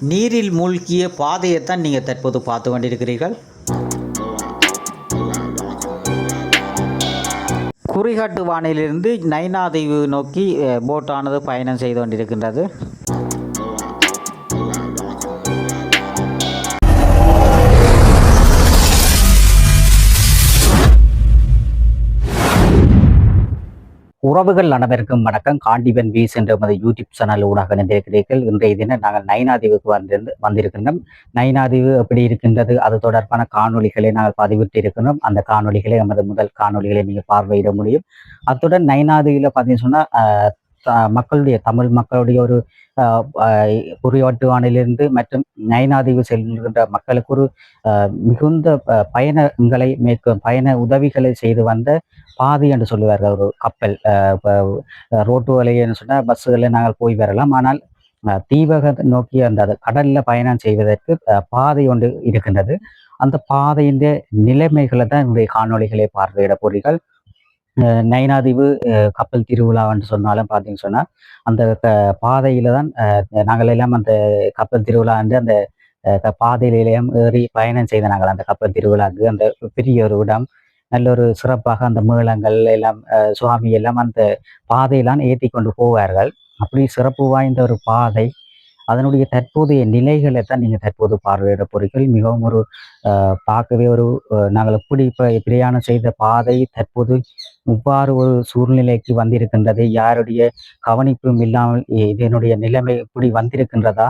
நீரில் மூழ்கிய பாதையைத்தான் நீங்கள் தற்போது பார்த்து கொண்டிருக்கிறீர்கள். குறிகாட்டு வானிலிருந்து நைனா தீவு நோக்கி போட்டானது பயணம் செய்து கொண்டிருக்கின்றது. உறவுகள் அனைவருக்கும் வணக்கம். காண்டிபன் வீஸ் என்ற நமது யூடியூப் சேனல் ஊடாக இணைந்திருக்கிறீர்கள் இன்றைய தினம் நாங்கள் நயனாதீவுக்கு வந்திருந்து வந்திருக்கின்றோம். நயனாதீவு எப்படி இருக்கின்றது அது தொடர்பான காணொளிகளை நாங்கள் பதிவிட்டு இருக்கின்றோம் அந்த காணொளிகளை நமது முதல் காணொளிகளை நீங்கள் பார்வையிட முடியும். அத்துடன் நயனாதீவில் பார்த்தீங்கன்னு சொன்னால் மக்களுடைய தமிழ் மக்களுடைய ஒரு ஆஹ், குறியாட்டுவானிலிருந்து மற்றும் நயனாதீவு செல்கின்ற மக்களுக்கு ஒரு மிகுந்த ப- பயணங்களை மேற்கும் பயண உதவிகளை செய்து வந்த பாதை என்று சொல்லுவார்கள். ஒரு கப்பல் ரோட்டு வலையன்னு சொன்னால் பஸ்ஸுகளில் நாங்கள் போய் வரலாம். ஆனால் தீவக நோக்கி அந்த கடலில் கடல்ல பயணம் செய்வதற்கு பாதை ஒன்று இருக்கின்றது. அந்த பாதையின் நிலைமைகளை தான் என்னுடைய காணொளிகளை பார்வையிட போறீர்கள் நயனாதீவு கப்பல் திருவிழான்னு சொன்னாலும் பார்த்தீங்கன்னு சொன்னால் அந்த பாதையில தான் நாங்கள் எல்லாம் அந்த கப்பல் திருவிழா வந்து அந்த பாதையில எல்லாம் ஏறி பயணம் செய்த நாங்கள் அந்த கப்பல் திருவிழாக்கு. அந்த பெரிய ஒரு இடம் நல்ல ஒரு சிறப்பாக அந்த மேளங்கள் எல்லாம் சுவாமி எல்லாம் அந்த பாதையெல்லாம் ஏற்றி கொண்டு போவார்கள். அப்படி சிறப்பு வாய்ந்த ஒரு பாதை அதனுடைய தற்போதைய நிலைகளை தான் நீங்கள் தற்போது பார்வையிட போறீர்கள். மிகவும் ஒரு பார்க்கவே ஒரு நாங்கள் எப்படி இப்போ பிரயாணம் செய்த பாதை தற்போது இவ்வாறு ஒரு சூழ்நிலைக்கு வந்திருக்கின்றது. யாருடைய கவனிப்பும் இல்லாமல் இதனுடைய நிலைமை இப்படி வந்திருக்கின்றதா?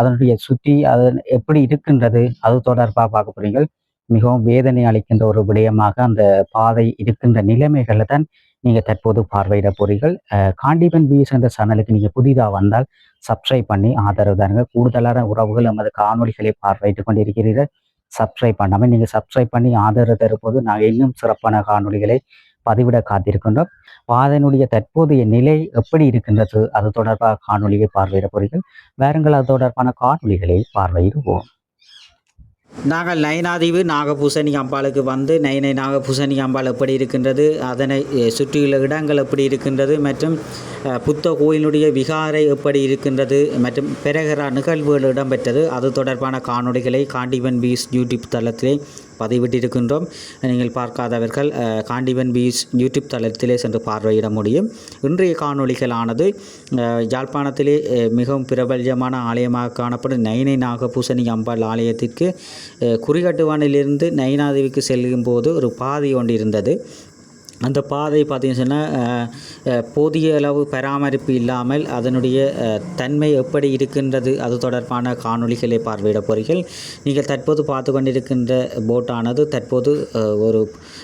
அதனுடைய சுற்றி அது எப்படி இருக்கின்றது? அது தொடர்பாக பார்க்க போறீங்கள் மிகவும் வேதனை அளிக்கின்ற ஒரு விடயமாக அந்த பாதை இருக்கின்ற நிலைமைகளை தான் நீங்க தற்போது பார்வையிட போறீர்கள். காண்டிபன் பிஎஸ் என்ற சேனலுக்கு நீங்க புதிதாக வந்தால் சப்ஸ்கிரைப் பண்ணி ஆதரவு தாருங்க. கூடுதலான உறவுகள் நமது காணொளிகளை பார்வையிட்டுக் கொண்டிருக்கிறீர்கள். சப்ஸ்கிரைப் பண்ணாமல் நீங்க சப்ஸ்கிரைப் பண்ணி ஆதரவு தரும்போது நாங்கள் இன்னும் சிறப்பான காணொளிகளை பதிவிட காத்திருக்கின்றோம். பாதையினுடைய தற்போதைய நிலை எப்படி இருக்கின்றது அது தொடர்பாக காணொலியை பார்வையிட போறீர்கள். வேறுங்கள் அது தொடர்பான காணொளிகளை பார்வையிடுவோம். நாங்கள் நயனாதீவு நாகபூசணி அம்பாளுக்கு வந்து நயனை நாகபூசணி அம்பாள் எப்படி இருக்கின்றது? அதனை சுற்றியுள்ள இடங்கள் எப்படி இருக்கின்றது? மற்றும் புத்த கோயிலுடைய விகாரை எப்படி இருக்கின்றது? மற்றும் பிறகர நிகழ்வுகள் இடம்பெற்றது. அது தொடர்பான காணொளிகளை காண்டிவன் பீஸ் யூடியூப் தளத்திலே பதிவிட்டிருக்கின்றோம். நீங்கள் பார்க்காதவர்கள் காண்டிவன் பீச் யூடியூப் தளத்திலே சென்று பார்வையிட முடியும். இன்றைய காணொளிகளானது யாழ்ப்பாணத்திலே மிகவும் பிரபல்யமான ஆலயமாக காணப்படும் நைனை நாகபூசணி அம்பாள் ஆலயத்திற்கு குறிகட்டுவானிலிருந்து நைனாதேவிக்கு செல்லும் போது ஒரு பாதை ஒன்று இருந்தது. அந்த பாதை பார்த்தீங்கன்னு சொன்னால் போதிய அளவு பராமரிப்பு இல்லாமல் அதனுடைய தன்மை எப்படி இருக்கின்றது அது தொடர்பான காணொளிகளை பார்வையிட போகிறீர்கள். நீங்கள் தற்போது பார்த்து கொண்டிருக்கின்ற போட்டானது தற்போது ஒரு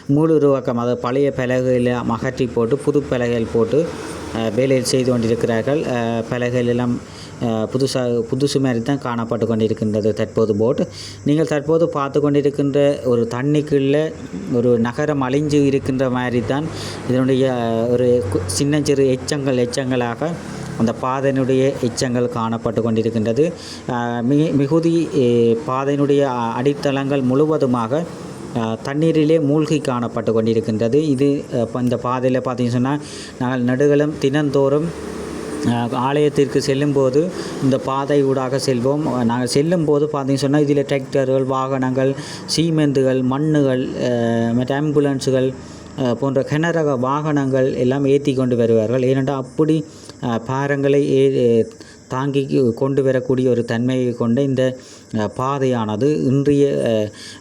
முழு உருவாக்கம் அதாவது பழைய பலகையில் அகற்றி போட்டு புது பலகையில் போட்டு வேலையில் செய்து கொண்டிருக்கிறார்கள். அஹ், எல்லாம் புதுசாக புதுசு மாதிரி தான் காணப்பட்டு கொண்டிருக்கின்றது தற்போது போட் நீங்கள் தற்போது பார்த்து கொண்டிருக்கின்ற ஒரு தண்ணிக்குள்ளே ஒரு நகரம் அழிஞ்சு இருக்கின்ற மாதிரி தான் இதனுடைய ஒரு சின்னஞ்சிறு எச்சங்கள் எச்சங்களாக அந்த பாதையினுடைய எச்சங்கள் காணப்பட்டு கொண்டிருக்கின்றது. மிகு மிகுதி பாதையினுடைய அடித்தளங்கள் முழுவதுமாக தண்ணீரிலே மூழ்கி காணப்பட்டு கொண்டிருக்கின்றது. இது இந்த பாதையில் பார்த்தீங்கன்னு சொன்னால் நாங்கள் நடுகளும் தினந்தோறும் ஆலயத்திற்கு செல்லும்போது இந்த பாதை ஊடாக செல்வோம். நாங்கள் நாங்கள் செல்லும்போது பார்த்தீங்கன்னு சொன்னால் இதில் டிராக்டர்கள் வாகனங்கள் சீமெந்துகள் மண்ணுகள் மற்ற ஆம்புலன்ஸுகள் போன்ற கனரக வாகனங்கள் எல்லாம் ஏற்றி கொண்டு வருவார்கள். ஏனென்றால் அப்படி பாரங்களை ஏ தாங்கி கொண்டு வரக்கூடிய ஒரு தன்மையை கொண்ட இந்த பாதையானது இன்றைய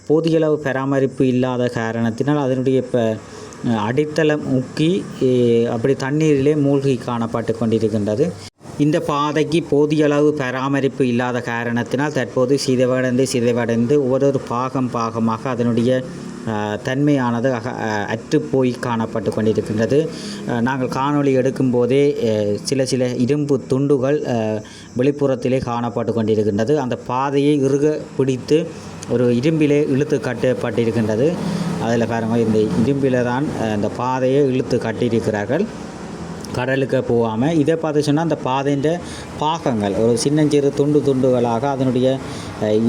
போதியளவு பராமரிப்பு இல்லாத காரணத்தினால் அதனுடைய இப்போ அடித்தளம் முக்கி அப்படி தண்ணீரிலே மூழ்கி காணப்பட்டு கொண்டிருக்கின்றது. இந்த பாதைக்கு போதிய அளவு பராமரிப்பு இல்லாத காரணத்தினால் தற்போது சிதைவடைந்து சிதைவடைந்து ஒவ்வொரு பாகம் பாகமாக அதனுடைய தன்மையானது அக அஹ், போய் காணப்பட்டு கொண்டிருக்கின்றது. நாங்கள் காணொளி எடுக்கும்போதே சில சில இரும்பு துண்டுகள் வெளிப்புறத்திலே காணப்பட்டு கொண்டிருக்கின்றது. அந்த பாதையை இறுக பிடித்து ஒரு இரும்பிலே இழுத்து கட்டப்பட்டிருக்கின்றது. அதில் பாருங்கள் இந்த இரும்பில் தான் இந்த பாதையை இழுத்து கட்டியிருக்கிறார்கள். கடலுக்கு போகாமல் இதை பார்த்து சொன்னால் அந்த பாதையின் பாகங்கள் ஒரு சின்னஞ்சிறு துண்டு துண்டுகளாக அதனுடைய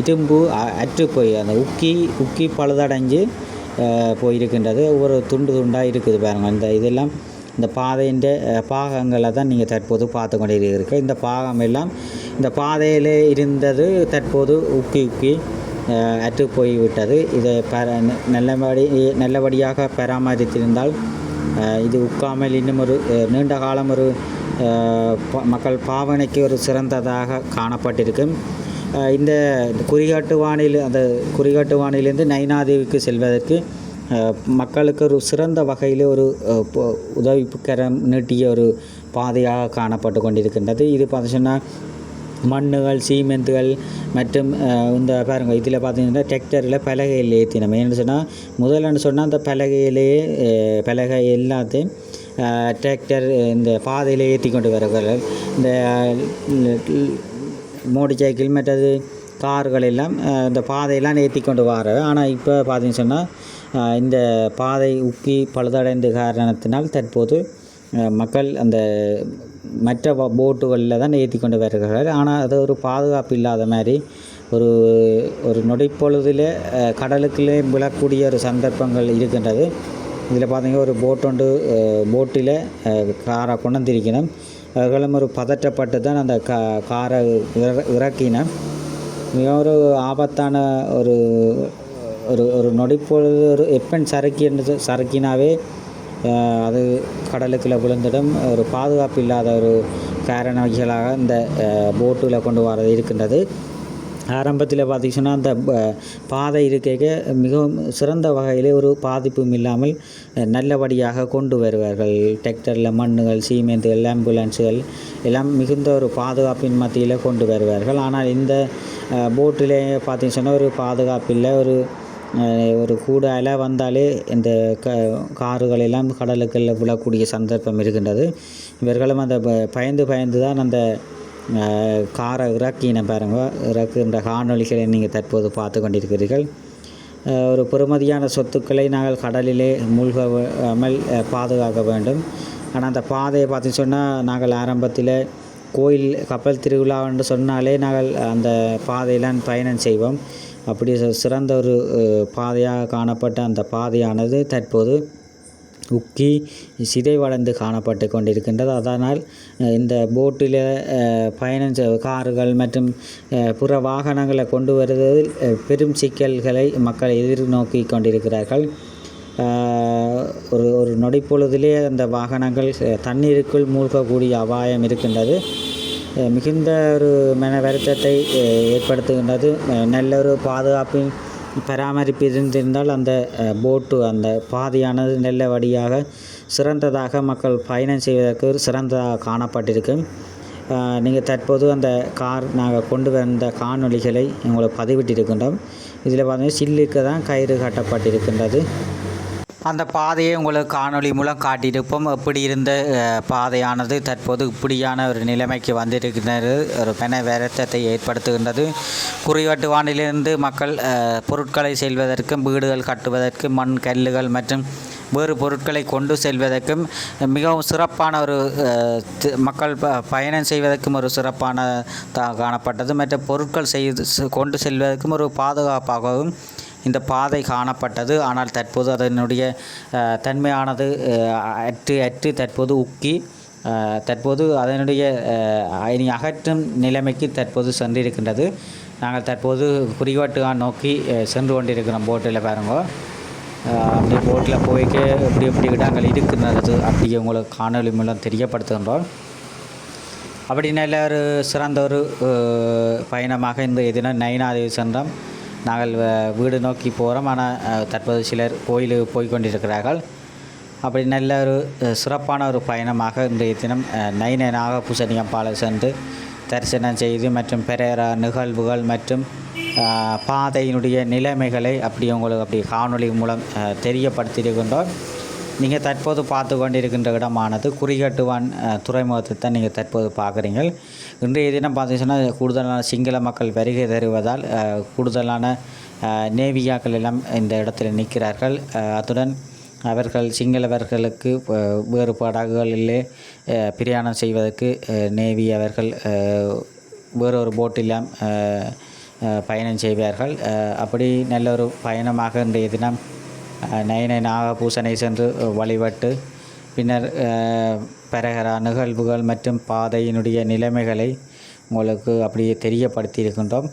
இரும்பு அ- அற்று போய் அந்த உக்கி உக்கி பழுதடைஞ்சு போயிருக்கின்றது. ஒவ்வொரு துண்டு துண்டாக இருக்குது பாருங்கள் இந்த இதெல்லாம் இந்த பாதையின் பாகங்களை தான் நீங்கள் தற்போது பார்த்து கொண்டிருக்கிறீர்கள் இந்த பாகம் எல்லாம் இந்த பாதையிலே இருந்தது தற்போது உக்கி உக்கி அற்று போய்விட்டது. இதை பர நல்லபடி நல்லபடியாக பராமரித்திருந்தால் இது உட்காமல் இன்னும் ஒரு நீண்ட காலம் ஒரு ப- மக்கள் பாவனைக்கு ஒரு சிறந்ததாக காணப்பட்டிருக்கும். இந்த குறிகாட்டு வானில் அந்த குறிகாட்டு வானிலிருந்து நைனாதேவிக்கு செல்வதற்கு மக்களுக்கு ஒரு சிறந்த வகையில் ஒரு உதவிக்கரம் நீட்டிய ஒரு பாதையாக காணப்பட்டு கொண்டிருக்கின்றது. இது பார்த்தீங்கன்னா மண்ணுகள் சீமெந்துகள் மற்றும் இந்த பாருங்கள் இதில் பார்த்தீங்கன்னா டிராக்டரில் பலகையில் ஏற்றினோம் ஏன்னு சொன்னால் முதல்லன்னு சொன்னால் அந்த பலகையிலேயே பலகை எல்லாத்தையும் டிராக்டர் இந்த பாதையில் ஏற்றி கொண்டு வருகிறார்கள். இந்த மோட்டர் சைக்கிள் மற்றது கார்கள் எல்லாம் இந்த பாதையெல்லாம் ஏற்றி கொண்டு வர ஆனால் இப்போ பார்த்தீங்கன்னு சொன்னால் இந்த பாதை உக்கி பழுதடைந்த காரணத்தினால் தற்போது மக்கள் அந்த மற்ற போட்டுகளில் தான் ஏற்றி கொண்டு வருகிறார்கள். ஆனால் அது ஒரு பாதுகாப்பு இல்லாத மாதிரி ஒரு ஒரு நொடிப்பொழுதில் கடலுக்குள்ளே விழக்கூடிய ஒரு சந்தர்ப்பங்கள் இருக்கின்றது. இதில் பார்த்தீங்கன்னா ஒரு போட் ஒன்று போட்டில் காரை கொண்டு வந்திருக்கணும் அவர்களும் ஒரு பதற்றப்பட்டு தான் அந்த கா காரை இற இறக்கினோம் மிக ஒரு ஆபத்தான ஒரு ஒரு ஒரு நொடிப்பொழுது ஒரு எப்பன் சறுக்கி என்று சறுக்கினாவே அது கடலுக்குள்ளே விழுந்திடும் ஒரு பாதுகாப்பு இல்லாத ஒரு காரணிகளாக இந்த போட்டில் கொண்டு வரது இருக்கின்றது. ஆரம்பத்தில் பார்த்திங்கன்னா அந்த ப- பாதை இருக்கைக்கு மிகவும் சிறந்த வகையில் ஒரு பாதிப்பும் இல்லாமல் நல்லபடியாக கொண்டு வருவார்கள். டிராக்டரில் மண்ணுகள் சீமெண்ட்டுகள் ஆம்புலன்ஸுகள் எல்லாம் மிகுந்த ஒரு பாதுகாப்பின் மத்தியில் கொண்டு வருவார்கள். ஆனால் இந்த போட்டிலே பார்த்திங்கன்னா சொன்னால் ஒரு பாதுகாப்பு இல்லை ஒரு ஒரு கூட அலை வந்தாலே இந்த க கார்கள் எல்லாம் கடலுக்குள்ள விழக்கூடிய சந்தர்ப்பம் இருக்கின்றது. இவர்களும் அந்த ப- பயந்து பயந்து தான் அந்த காரை இறக்கின பாருங்க. இறக்குகின்ற காணொளிகளை நீங்கள் தற்போது பார்த்து கொண்டிருக்கிறீர்கள். ஒரு பெறுமதியான சொத்துக்களை நாங்கள் கடலிலே மூழ்காமல் பாதுகாக்க வேண்டும். ஆனால் அந்த பாதையை பார்த்து சொன்னால் நாங்கள் ஆரம்பத்தில் கோயில் கப்பல் திருவிழா என்று சொன்னாலே நாங்கள் அந்த பாதையெல்லாம் பயணம் செய்வோம். அப்படி சிறந்த ஒரு பாதையாக காணப்பட்ட அந்த பாதையானது தற்போது உக்கி சிதைவடைந்து காணப்பட்டு கொண்டிருக்கின்றது. அதனால் இந்த போட்டில் பயணம் கார்கள் மற்றும் புற வாகனங்களை கொண்டு வருவதில் பெரும் சிக்கல்களை மக்கள் எதிர்நோக்கி கொண்டிருக்கிறார்கள். ஒரு ஒரு நொடிப்பொழுதிலே அந்த வாகனங்கள் தண்ணீருக்குள் மூழ்கக்கூடிய அபாயம் இருக்கின்றது. மிகுந்த ஒரு மன வருத்தத்தை ஏற்படுத்துகின்றது. நல்ல ஒரு பாதுகாப்பின் பராமரிப்பு இருந்திருந்தால் அந்த போட்டு அந்த பாதையானது நல்லபடியாக சிறந்ததாக மக்கள் பயணம் செய்வதற்கு சிறந்ததாக காணப்பட்டிருக்கும் நீங்கள் தற்போது அந்த கார் நாங்கள் கொண்டு வந்த காணொளிகளை உங்களுக்கு பதிவிட்டிருக்கின்றோம். இதில் பார்த்தீங்கன்னா சில்லுக்கு தான் கயிறு கட்டப்பட்டிருக்கின்றது. அந்த பாதையை உங்களுக்கு காணொளி மூலம் காட்டியிருப்போம். எப்படி இருந்த பாதையானது தற்போது இப்படியான ஒரு நிலைமைக்கு வந்திருக்கிறது ஒரு பெண வேரத்தத்தை ஏற்படுத்துகின்றது. குறிகாட்டு வானிலிருந்து மக்கள் பொருட்களை செல்வதற்கும் வீடுகள் கட்டுவதற்கும் மண் கல்லுகள் மற்றும் வேறு பொருட்களை கொண்டு செல்வதற்கும் மிகவும் சிறப்பான ஒரு மக்கள் ப பயணம் செய்வதற்கும் ஒரு சிறப்பான காணப்பட்டது. மற்ற பொருட்கள் செய்து கொண்டு செல்வதற்கும் ஒரு பாதுகாப்பாகவும் இந்த பாதை காணப்பட்டது. ஆனால் தற்போது அதனுடைய தன்மையானது அற்று அற்று தற்போது உக்கி தற்போது அதனுடைய இனி அகற்றும் நிலைமைக்கு தற்போது சென்றிருக்கின்றது. நாங்கள் தற்போது குறிகாட்டுகான் நோக்கி சென்று கொண்டிருக்கிறோம் போட்டில் பாருங்க. அப்படி போட்டில் போய்க்க எப்படி எப்படி இடங்கள் இருக்கின்றது அப்படி உங்களுக்கு காணொளி மூலம் தெரியப்படுத்துகின்றோம். அப்படி நல்ல ஒரு சிறந்த ஒரு பயணமாக இந்த தினம் நயனாதேவி சென்றோம் நாங்கள் வீடு நோக்கி போகிறோம் ஆனால் தற்போது சிலர் கோயிலுக்கு போய் கொண்டிருக்கிறார்கள் அப்படி நல்ல ஒரு சிறப்பான ஒரு பயணமாக இன்றைய தினம் அஹ், நைன பாலை சென்று தரிசனம் செய்து மற்றும் பிற நிகழ்வுகள் மற்றும் பாதையினுடைய நிலைமைகளை அப்படி உங்களுக்கு அப்படி காணொளி மூலம் தெரியப்படுத்தியிருக்கின்றோம். நீங்கள் தற்போது பார்த்து கொண்டிருக்கின்ற இடமானது குறிகட்டுவான் துறைமுகத்தை தான் நீங்கள் தற்போது பார்க்குறீங்க. இன்றைய தினம் பார்த்தீங்கன்னா கூடுதலான சிங்கள மக்கள் வருகை தருவதால் கூடுதலான நேவியாக்கள் எல்லாம் இந்த இடத்தில் நிற்கிறார்கள். அத்துடன் அவர்கள் சிங்களவர்களுக்கு வேறு படகுகளிலே பிரயாணம் செய்வதற்கு நேவி அவர்கள் வேறொரு போட்டிலாம் பயணம் செய்வார்கள். அப்படி நல்ல ஒரு பயணமாக இன்றைய தினம் நயன நாகபூசனை சென்று வழிபட்டு பின்னர் பெறகிற நிகழ்வுகள் மற்றும் பாதையினுடைய நிலைமைகளை உங்களுக்கு அப்படியே தெரியப்படுத்தி இருக்கின்றோம்